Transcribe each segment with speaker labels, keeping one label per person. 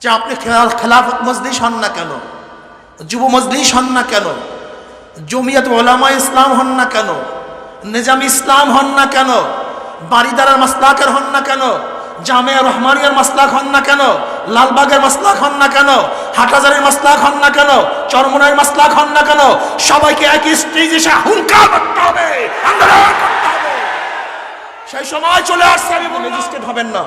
Speaker 1: যে আপনি খেলা- খেলাফত মজলিস হন না কেন? যুব মজলিস হন না কেন? জমিয়ত ওলামা ইসলাম হন না কেন? নিজাম ইসলাম হন না কেন? বাড়িদারের মাসলাকের হন না কেন? জামিয়া রহমানিয়ার মাসলাক হন না কেন? লালবাগের মাসলাক হন না কেন? হাটাজারের মাসলাক হন না কেন? চরমনার মাসলাক হন না কেন? সবাইকে একই স্টেজে এসে হুঙ্কার করতে হবে সেই সময় চলে আসছে, আমি ম্যাজিস্ট্রেট হবেন না।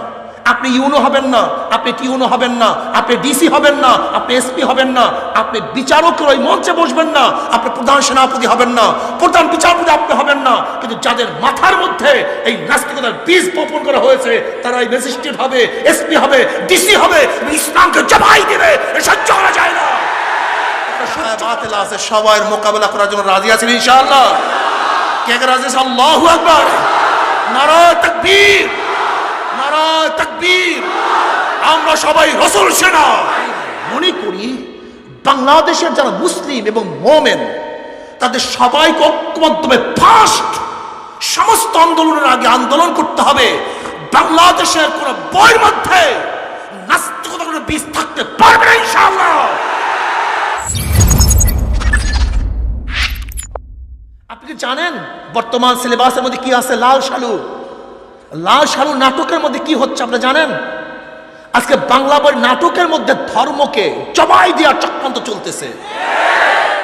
Speaker 1: আপনি ইউনো হবেন না, আপনি টিউনো হবেন না, আপনি ডিসি হবেন না, আপনি এসপি হবেন না, আপনি বিচারকের ওই মঞ্চে বসবেন না, আপনি প্রধান সেনাপতি হবেন না, প্রধান বিচারপতি আপনি হবেন না, কিন্তু যাদের মাথার মধ্যে এই নাস্তিকতার বীজ বপন করা হয়েছে, তারা এই ম্যাজিস্ট্রেট হবে, এসপি হবে, ডিসি হবে ইসলামকে জবাই দেবে সহ্য করা যায় না। আছে সবাই মোকাবেলা কে রাজি আল্লাহু আকবার। নারায় তাকবীর। তাকবীর। আমরা সবাই রসুল সেনা। মনে করি বাংলাদেশের যারা মুসলিম এবং মোমেন, তাদের সবাইকে ঐক্যবদ্ধভাবে ফার্স্ট সমস্ত আন্দোলনের আগে আন্দোলন করতে হবে। বাংলাদেশের কোন বইয়ের মধ্যে নাস্তিকতা কোনো বীজ থাকতে পারবে না ইনশাআল্লাহ। আপনি জানেন বর্তমান সিলেবাসের মধ্যে কি আছে? লাল শালু। লাল শালু নাটকের মধ্যে কি হচ্ছে আপনি জানেন? আজকে বাংলা বই নাটকের মধ্যে ধর্মকে জবাই দেওয়ার চক্রান্ত চলতেছে।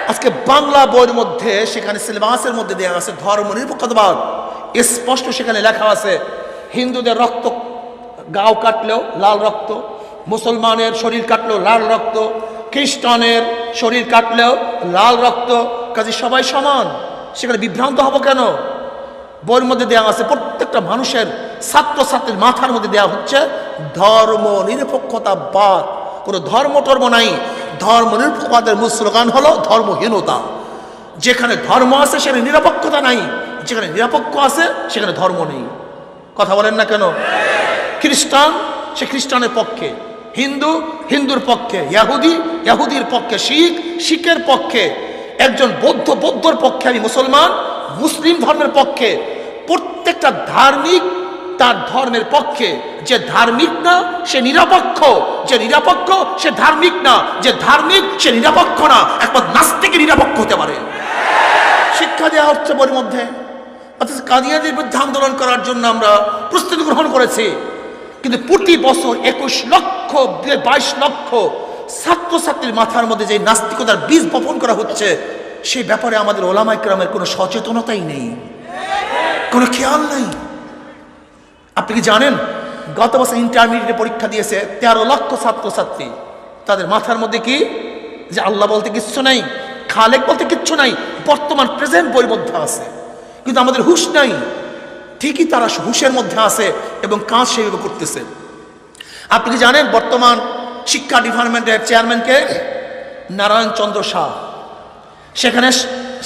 Speaker 1: আজকে বাংলা বইয়ের মধ্যে সেখানে সিলেবাসের মধ্যে দেওয়া আছে ধর্ম নিরপেক্ষতাবাদ স্পষ্ট সেখানে লেখা আছে, হিন্দুদের রক্ত গাও কাটলেও লাল রক্ত। মুসলমানের শরীর কাটলেও লাল রক্ত। খ্রিস্টানের শরীর কাটলেও লাল রক্ত। কাজে সবাই সমান। সেখানে বিভ্রান্ত হব কেন? বইয়ের মধ্যে দেওয়া আছে, প্রত্যেকটা মানুষের ছাত্রছাত্রীর মাথার মধ্যে দেওয়া হচ্ছে, ধর্ম নিরপেক্ষতাবাদ কোনো ধর্ম টর্ম নাই। ধর্ম নিরপেক্ষতার মূল স্লোগান হলো ধর্মহীনতা। যেখানে ধর্ম আছে, সেখানে নিরপেক্ষতা নাই। যেখানে নিরপেক্ষ আছে, সেখানে ধর্ম নেই। কথা বলেন না কেন? খ্রিস্টান, সে খ্রিস্টানের পক্ষে। হিন্দু, হিন্দুর পক্ষে। ইয়াহুদি, ইয়াহুদির পক্ষে। শিখ, শিখের পক্ষে। একজন বৌদ্ধ, বৌদ্ধর পক্ষে আমি মুসলমান। মুসলিম ধর্মের পক্ষে প্রত্যেকটা ধার্মিক তার ধর্মের পক্ষে। যে ধার্মিক না, সে নিরপেক্ষ। যে নিরপেক্ষ, সে ধার্মিক না। যে ধার্মিক, সে নিরপেক্ষ না। একমাত্র নাস্তিকে নিরপেক্ষ হতে পারে। শিক্ষা দেওয়া হচ্ছে বইয়ের মধ্যে। অথচ কাদিয়াদের বিরুদ্ধে আন্দোলন করার জন্য আমরা প্রস্তুতি গ্রহণ করেছি। কিন্তু প্রতি বছর একুশ লক্ষ, বাইশ লক্ষ ছাত্রছাত্রীর মাথার মধ্যে যে নাস্তিকতার বীজ বপন করা হচ্ছে সেই ব্যাপারে আমাদের ওলামাইক্রামের কোনো সচেতনতাই নেই। কোনো খেয়াল নেই। আপনি কি জানেন, গত বছর ইন্টারমিডিয়েট পরীক্ষা দিয়েছে তেরো লক্ষ ছাত্রছাত্রী। তাদের মাথার মধ্যে কি? যে আল্লাহ বলতে কিচ্ছু নাই, খালেক বলতে কিচ্ছু নাই, বর্তমান প্রেজেন্ট বইয়ের মধ্যে আছে। কিন্তু আমাদের হুশ নাই। ঠিকই তারা হুশের মধ্যে আছে এবং কাজ সেভাবে করতেছে। আপনি কি জানেন, বর্তমান শিক্ষা ডিপার্টমেন্টের চেয়ারম্যানকে নারায়ণ চন্দ্র শাহ। সেখানে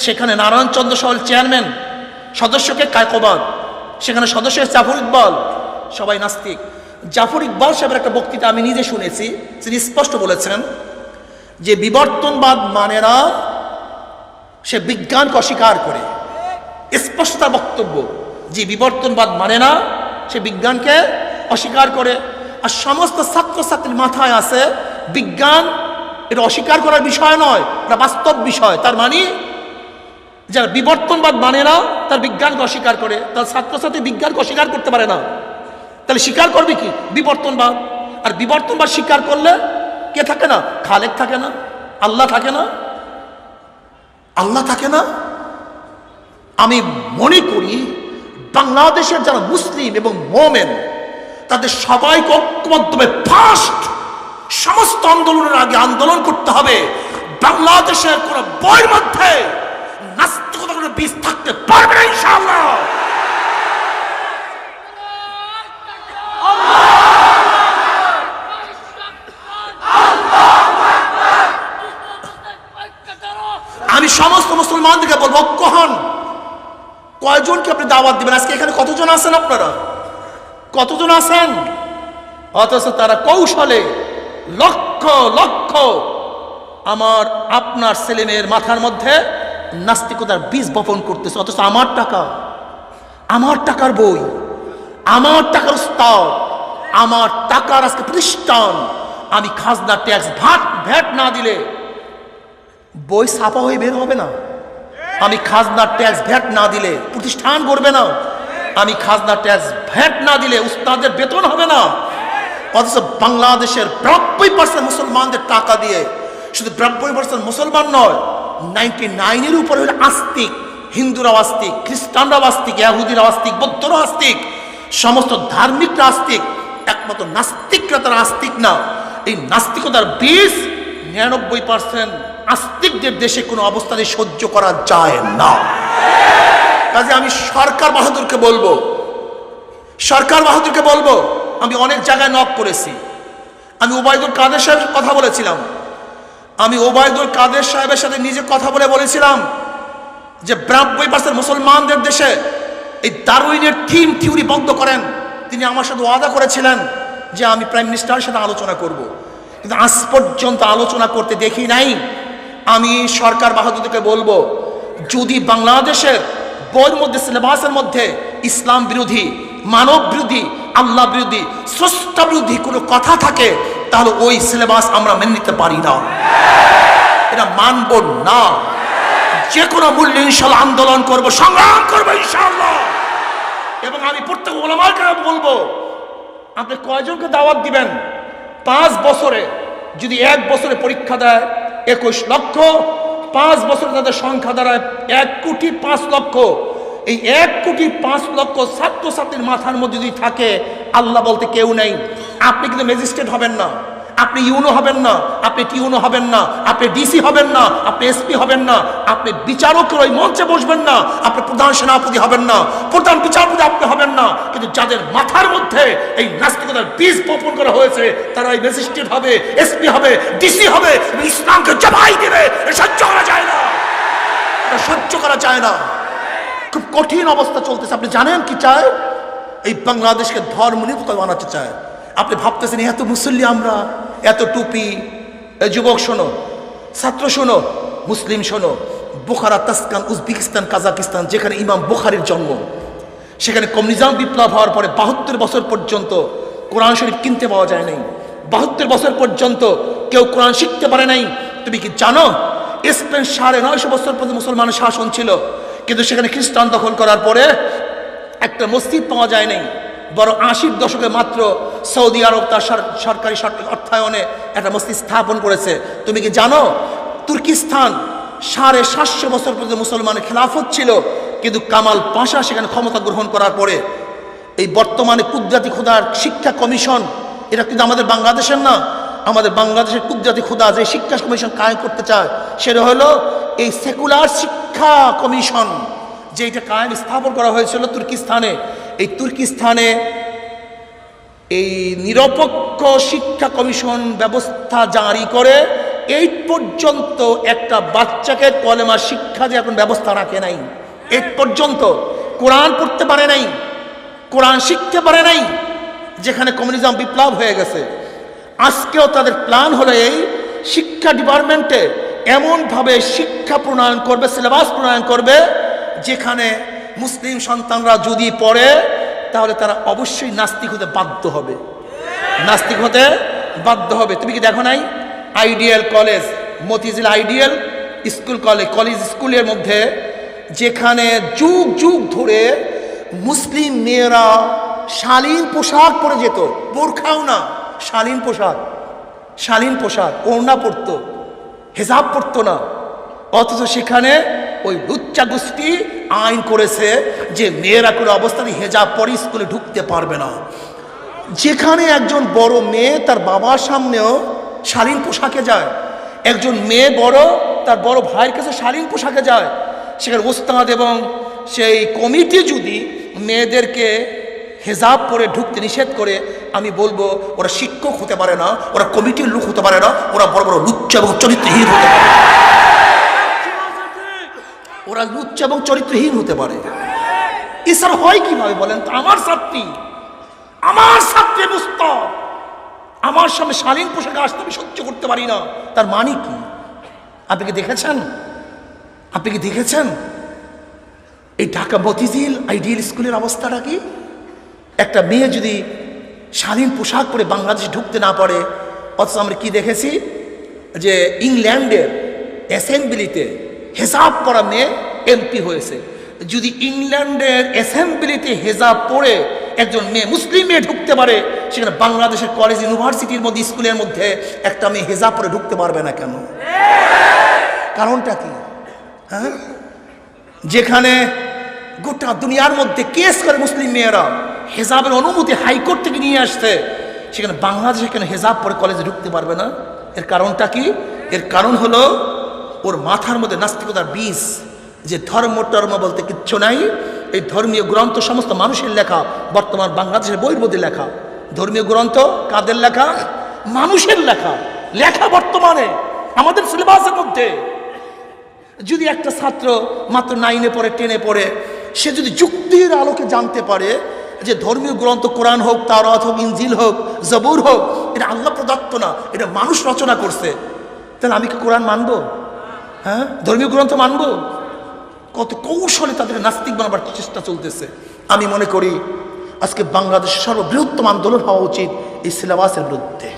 Speaker 1: সেখানে নারায়ণ চন্দ্র শাহ চেয়ারম্যান সদস্যকে কায়কবাদ সেখানে সদস্য জাফর ইকবাল, সবাই নাস্তিক। জাফর ইকবাল সাহেবের একটা বক্তৃতা আমি নিজে শুনেছি, তিনি স্পষ্ট বলেছেন যে বিবর্তনবাদ মানে না সে বিজ্ঞানকে অস্বীকার করে। স্পষ্ট তার বক্তব্য যে বিবর্তনবাদ মানে না সে বিজ্ঞানকে অস্বীকার করে। আর সমস্ত ছাত্রছাত্রীর মাথায় আছে বিজ্ঞান এটা অস্বীকার করার বিষয় নয়, এটা বাস্তব বিষয়। তার মানে যারা বিবর্তনবাদ মানে না, তার বিজ্ঞানকে অস্বীকার করে, তার ছাত্রছাত্রী বিজ্ঞানকে অস্বীকার করতে পারে না। তাহলে স্বীকার করবে কি? বিবর্তনবাদ। আর বিবর্তনবাদ স্বীকার করলে কে থাকে না? খালেক থাকে না, আল্লাহ থাকে না। আল্লাহ থাকে না। আমি মনে করি, বাংলাদেশের যারা মুসলিম এবং মোমেন, তাদের সবাইকে ঐক্যবদ্ধভাবে ফার্স্ট সমস্ত আন্দোলনের আগে আন্দোলন করতে হবে। বাংলাদেশের কোন বইয়ের মধ্যে নাস্তিকতা কোনো বীজ থাকতে পারবে না ইনশাআল্লাহ। আমি সমস্ত মুসলমানদেরকে বলব, ঐক্য হন। কয়জনকে আপনি দাওয়াত দিবেন? আজকে এখানে কতজন আছেন আপনারা? কতজন আছেন? অথচ তারা কৌশলে লক্ষ লক্ষ আমার আপনার ছেলেমেয়ের মাথার মধ্যে নাস্তিকতার বীজ বপন করতেছে। অথচ আমার টাকা, আমার টাকার বই, আমার টাকার উস্তাদ, আমার টাকার আজকে প্রতিষ্ঠান। আমি খাজনা, ট্যাক্স, ভাট, ভ্যাট না দিলে বই ছাপা হয়ে বের হবে না। আমি খাজনা, ট্যাক্স, ভ্যাট না দিলে প্রতিষ্ঠান করবে না। আমি খাজনা, ট্যাক্স, ভ্যাট না দিলে উস্তাদের বেতন হবে না। অথচ বাংলাদেশের নব্বই পার্সেন্ট মুসলমানদের টাকা দিয়ে শুধু নব্বই পার্সেন্ট মুসলমান নয় নাইনটি নাইনের উপরে হলো আস্তিক হিন্দুরাও আস্তিক খ্রিস্টানরাও আস্তিক ইয়াহুদিরাও আস্তিক বৌদ্ধরাও আস্তিক, সমস্ত ধার্মিকরা আস্তিক, একমাত্র নাস্তিকরা তারা আস্তিক না। এই নাস্তিকতার বীজ নিরানব্বই পার্সেন্ট আস্তিকদের দেশে কোনো অবস্থানে সহ্য করা যায় না। কাজে আমি সরকার বাহাদুরকে বলব, সরকার বাহাদুরকে বলব আমি অনেক জায়গায় নক করেছি। আমি ওবায়দুল কাদের সাহেবের কথা বলেছিলাম। আমি ওবায়দুল কাদের সাহেবের সাথে নিজে কথা বলে বলেছিলাম যে ব্রাহ্মী পার্সেন্ট মুসলমানদের দেশে এই দারুইনের থিম থিওরি বন্ধ করেন। তিনি আমার সাথে ওয়াদা করেছিলেন যে আমি প্রাইম মিনিস্টারের সাথে আলোচনা করব। কিন্তু আজ পর্যন্ত আলোচনা করতে দেখি নাই। আমি সরকার বাহাদুরকে বলব, যদি বাংলাদেশের বইয়ের মধ্যে সিলেবাসের মধ্যে ইসলাম বিরোধী, মানব বিরোধী আল্লাহ বিরোধী, স্রষ্টা বিরোধী কোনো কথা থাকে, তাহলে ওই সিলেবাস আমরা মেনে নিতে পারি না। এটা মানব না। যে কোনো মূল্যে ইনশাল্লাহ আন্দোলন করব, সংগ্রাম করব ইনশাল্লাহ। এবং আমি প্রত্যেক ওলামাকে বলব, আপনি কয়জনকে দাওয়াত দিবেন? পাঁচ বছরে, যদি এক বছরে পরীক্ষা দেয় একুশ লক্ষ, পাঁচ বছরে তাদের সংখ্যা দাঁড়ায় এক কোটি পাঁচ লক্ষ। এই এক কোটি পাঁচ লক্ষ ছাত্রছাত্রীর মাথার মধ্যে যদি থাকে, আল্লাহ বলতে কেউ নেই। আপনি কিন্তু ম্যাজিস্ট্রেট হবেন না। আপনি ইউনো হবেন না, আপনি টিউনো হবেন না, আপনি ডিসি হবেন না, আপনি এসপি হবেন না, আপনি বিচারকের ওই মঞ্চে বসবেন না, আপনি প্রধান সেনাপতি হবেন না, প্রধান বিচারপতি আপনি হবেন না, কিন্তু যাদের মাথার মধ্যে এই নাস্তিকতার বীজ বপন করা হয়েছে, তারা এই ম্যাজিস্ট্রেট হবে, এসপি হবে, ডিসি হবে ইসলামকে জবাই দেবে। সহ্য করা যায় না। সহ্য করা যায় না। খুব কঠিন অবস্থা চলতেছে। আপনি জানেন কি চায়? এই বাংলাদেশকে ধর্ম নিরপেক্ষ বানাতে চায়। আপনি ভাবতেছেন, এত মুসল্লি আমরা, এত টুপি যুবক শোনো, ছাত্র শোনো, মুসলিম শোনো, বোখারা, তাসকান, উজবেকিস্তান, কাজাকিস্তান, যেখানে ইমাম বুখারির জন্ম, সেখানে কমিউনিজম বিপ্লব হওয়ার পরে বাহাত্তর বছর পর্যন্ত কোরআন শরীফ কিনতে পাওয়া যায় নাই। বাহাত্তর বছর পর্যন্ত কেউ কোরআন শিখতে পারে নাই। তুমি কি জানো, স্পেন সাড়ে নয়শো বছর পর্যন্ত মুসলমানের শাসন ছিল। কিন্তু সেখানে খ্রিস্টান দখল করার পরে একটা মসজিদ পাওয়া যায় নাই বরং আশির দশকে মাত্র সৌদি আরব তার সরকারি সর- অর্থায়নে একটা মসজিদ স্থাপন করেছে। তুমি কি জানো? তুর্কিস্তান সাড়ে সাতশো বছর পর্যন্ত মুসলমানের খেলাফত ছিল, কিন্তু কামাল পাশা সেখানে ক্ষমতা গ্রহণ করার পরে এই বর্তমানে কুদরাতি খুদার শিক্ষা কমিশন, এটা কিন্তু আমাদের বাংলাদেশের না, আমাদের বাংলাদেশের কুদরাতি খুদা যে শিক্ষা কমিশন কায়েম করতে চায়, সেটা হলো এই সেকুলার শিক্ষা কমিশন, যে এটা কায়েম স্থাপন করা হয়েছিল তুর্কিস্তানে। এই তুর্কিস্তানে এই নিরপেক্ষ শিক্ষা কমিশন ব্যবস্থা জারি করে এই পর্যন্ত একটা বাচ্চাকে কলেমা শিক্ষা যে এখন ব্যবস্থা রাখে নাই। এই পর্যন্ত কোরআন পড়তে পারে নাই, কোরআন শিখতে পারে নাই, যেখানে কমিউনিজম বিপ্লব হয়ে গেছে। আজকেও তাদের প্ল্যান হলো এই শিক্ষা ডিপার্টমেন্টে এমনভাবে শিক্ষা প্রণয়ন করবে, সিলেবাস প্রণয়ন করবে, যেখানে মুসলিম সন্তানরা যদি পড়ে, তাহলে তারা অবশ্যই নাস্তিক হতে বাধ্য হবে। নাস্তিক হতে বাধ্য হবে। তুমি কি দেখো নাই? Ideal college, Motijheel ideal school college college স্কুলের মধ্যে যেখানে যুগ যুগ ধরে মুসলিম মেয়েরা শালীন পোশাক পরে যেত। বোরখাও না, শালীন পোশাক শালীন পোশাক, ওড়না পরতো। হেজাব পরতো না। অথচ সেখানে ওই লুচ্চা গোষ্ঠী আইন করেছে যে মেয়েরা কোনো অবস্থানে হেজাব পরে স্কুলে ঢুকতে পারবে না। যেখানে একজন বড় মেয়ে তার বাবার সামনেও শালীন পোশাকে যায়, একজন মেয়ে বড় তার বড় ভাইয়ের কাছে শালীন পোশাকে যায়, সেখানে ওস্তাদ এবং সেই কমিটি যদি মেয়েদেরকে হেজাব পরে ঢুকতে নিষেধ করে আমি বলব, ওরা শিক্ষক হতে পারে না, ওরা কমিটির লোক হতে পারে না, ওরা বড় বড় লুচ্চা এবং চরিত্রহীন হতে পারে। ওরা লুচ্চা এবং চরিত্রহীন হতে পারে। এছাড়া হয় কীভাবে বলেন তো? আমার ছাত্রী আমার ছাত্রী বুঝত। আমার সামনে শালীন পোশাকে আসতে আমি সহ্য করতে পারি না। তার মানে কি? আপনি কি দেখেছেন? আপনি কি দেখেছেন? এই ঢাকা মতিঝিল আইডিয়াল স্কুলের অবস্থাটা কি? একটা মেয়ে যদি স্বাধীন পোশাক পরে বাংলাদেশে ঢুকতে না পারে, অথচ আমরা কি দেখেছি? যে ইংল্যান্ডের অ্যাসেম্বলিতে হেসাব করা মেয়ে এমপি হয়েছে। যদি ইংল্যান্ডের অ্যাসেম্বলিতে হেজাব পড়ে একজন মেয়ে মুসলিম মেয়ে ঢুকতে পারে, সেখানে বাংলাদেশের কলেজ, ইউনিভার্সিটির মধ্যে, স্কুলের মধ্যে একটা মেয়ে হেজাব পরে ঢুকতে পারবে না কেন? কারণটা কি? হ্যাঁ? যেখানে গোটা দুনিয়ার মধ্যে কেস করে মুসলিম মেয়েরা। হেজাবের অনুমতি হাইকোর্ট থেকে নিয়ে আসতে, সেখানে বাংলাদেশে কেন হেজাব পরে কলেজে ঢুকতে পারবে না? এর কারণটা কি? এর কারণ হলো, ওর মাথার মধ্যে নাস্তিকতার বীজ, যে ধর্ম, টর্ম বলতে কিচ্ছু নাই। এই ধর্মীয় গ্রন্থ সমস্ত মানুষের লেখা, বর্তমান বাংলাদেশের বইয়ের মধ্যে লেখা। ধর্মীয় গ্রন্থ কাদের লেখা? মানুষের লেখা। লেখা বর্তমানে, আমাদের সিলেবাসের মধ্যে। যদি একটা ছাত্র মাত্র নাইনে পড়ে টেনে পড়ে, সে যদি যুক্তির আলোকে জানতে পারে যে ধর্মীয় গ্রন্থ, কোরআন হোক তারাত হোক, ইনজিল হোক, জবুর হোক, এটা আল্লাহ প্রদত্ত না, এটা মানুষ রচনা করছে। তাহলে আমি কি কোরআন মানব? হ্যাঁ? ধর্মীয় গ্রন্থ মানবো? কত কৌশলে তাদের নাস্তিক বানাবার চেষ্টা চলতেছে। আমি মনে করি, আজকে বাংলাদেশের সর্ববৃহত্তম আন্দোলন হওয়া উচিত এই সিলেবাসের বিরুদ্ধে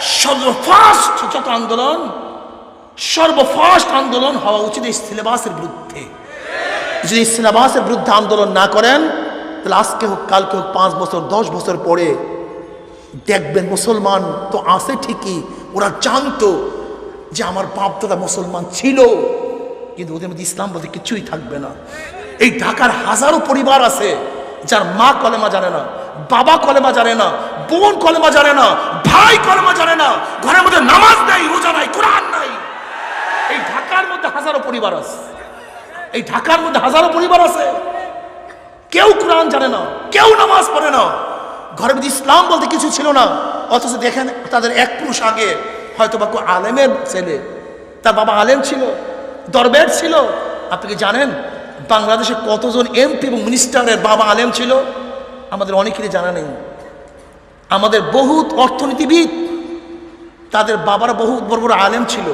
Speaker 1: সর্বফার্স্ট যত আন্দোলন সর্বফার্স্ট আন্দোলন হওয়া উচিত এই সিলেবাসের বিরুদ্ধে। যদি সিলেবাসের বিরুদ্ধে আন্দোলন না করেন তাহলে আজকে হোক, কালকে হোক, পাঁচ বছর, দশ বছর পরে দেখবেন মুসলমান তো আছে ঠিকই, ওরা জানতো যে আমার বাপ দাদা মুসলমান ছিল, কিন্তু ওদের মধ্যে ইসলাম বলতে কিছুই থাকবে না। এই ঢাকার হাজারো পরিবার আছে, যার মা কলেমা জানে না, বাবা কলেমা জানে না, বোন কলেমা জানে না, ভাই কলেমা জানে না, ঘরের মধ্যে নামাজ নাই, রোজা নাই, কোরআন নাই। এই ঢাকার মধ্যে হাজারো পরিবার আছে। এই ঢাকার মধ্যে হাজারো পরিবার আছে। কেউ কোরআন জানে না, কেউ নামাজ পড়ে না। ঘরের মধ্যে ইসলাম বলতে কিছু ছিল না, অথচ দেখেন তাদের এক পুরুষ আগে হয়তো বা আলেমের ছেলে, তার বাবা আলেম ছিল দরবের ছিল। আপনি কি জানেন, বাংলাদেশে কতজন এমপি এবং মিনিস্টারের বাবা আলেম ছিল? আমাদের অনেকেরই জানা নেই। আমাদের বহুত অর্থনীতিবিদ, তাদের বাবারা বহুত বড় বড় আলেম ছিল,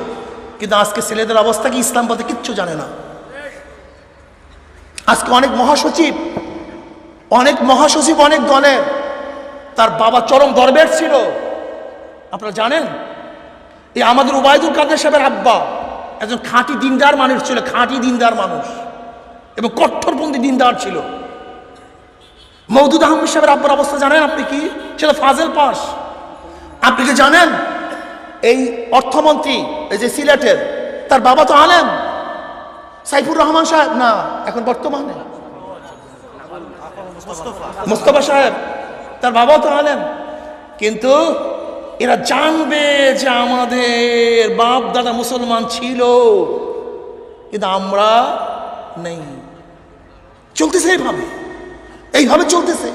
Speaker 1: কিন্তু আজকে ছেলেদের অবস্থা কি ইসলাম বলতে কিচ্ছু জানে না। আজকে অনেক মহাসচিব অনেক মহাসচিব, অনেক দলের। তার বাবা চরম দরবের ছিল। আপনারা জানেন? এই আমাদের উবায়দুল কাদের সাহেবের আব্বা একজন খাঁটি দিনদার মানুষ ছিল, খাঁটি দিনদার মানুষ এবং কঠোরপন্থী দিনদার ছিল। মৌদুদ আহমদ সাহেবের আব্বার অবস্থা জানেন আপনি কি? সেটা ফাজেল পাস। আপনি কি জানেন? এই অর্থমন্ত্রী, এই যে সিলেটের, তার বাবা তো আলেম। সাইফুর রহমান সাহেব? না, এখন বর্তমানে। মোস্তফা। সাহেব, তার বাবাও তো আলেম। কিন্তু এরা জানবে যে আমাদের বাপ দাদা মুসলমান ছিল, কিন্তু আমরা নেই। চলতেছে এইভাবে। এইভাবে চলতেছে।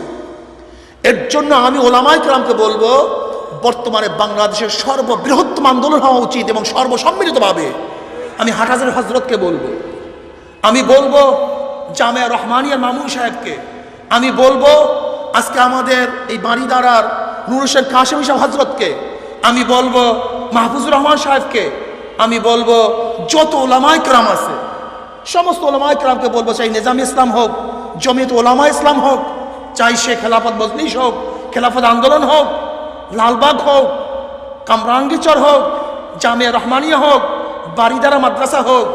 Speaker 1: এর জন্য আমি ওলামাই ক্রামকে বলব, বর্তমানে বাংলাদেশের সর্ববৃহত্তম আন্দোলন হওয়া উচিত এবং সর্বসম্মিলিতভাবে আমি হাটাজার হজরতকে বলব। আমি বলব জামিয়া রহমানিয়া মামুন সাহেবকে আমি বলব, আজকে আমাদের এই বাড়িদারার নুর হোসেন কাশেম সাহেব হজরতকে, আমি বলব মাহফুজুর রহমান সাহেবকে, আমি বলব যত ওলামাই ক্রাম আছে, সমস্ত ওলামাই ক্রামকে বলব, চাই নিজাম ইসলাম হোক, জমিয়ত ওলামা ইসলাম হোক, চাই সে খেলাফত মজলিস হোক, খেলাফত আন্দোলন হোক, লালবাগ হোক, কামরাঙ্গিচর হোক, জামিয়া রহমানিয়া হোক বাড়িদারা মাদ্রাসা হোক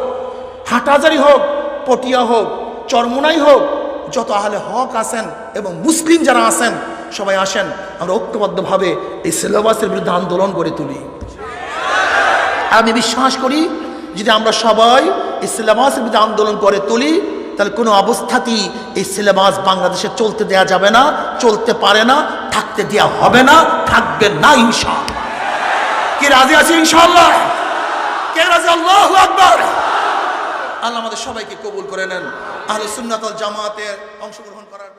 Speaker 1: হাটাজারি হোক, পটিয়া হোক, চরমুনাই হোক যত আহলে হক আছেন এবং মুসলিম যারা আছেন, সবাই আসেন, আমরা ঐক্যবদ্ধভাবে এই সিলেবাসের বিরুদ্ধে আন্দোলন গড়ে তুলি। আমি বিশ্বাস করি, যদি আমরা সবাই এই সিলেবাসের বিরুদ্ধে আন্দোলন করে তুলি, তাহলে কোনো অবস্থাতেই এই সিলেবাস বাংলাদেশে চলতে দেয়া যাবে না, চলতে পারে না, থাকতে দেয়া হবে না, থাকবে না, ইনশাআল্লাহ। কে রাজি আছে, ইনশাআল্লাহ? কে রাজি? আল্লাহ আল্লাহ আমাদের সবাইকে কবুল করে নেন। আহলে সুন্নাত ওয়াল জামাতের অংশগ্রহণ করার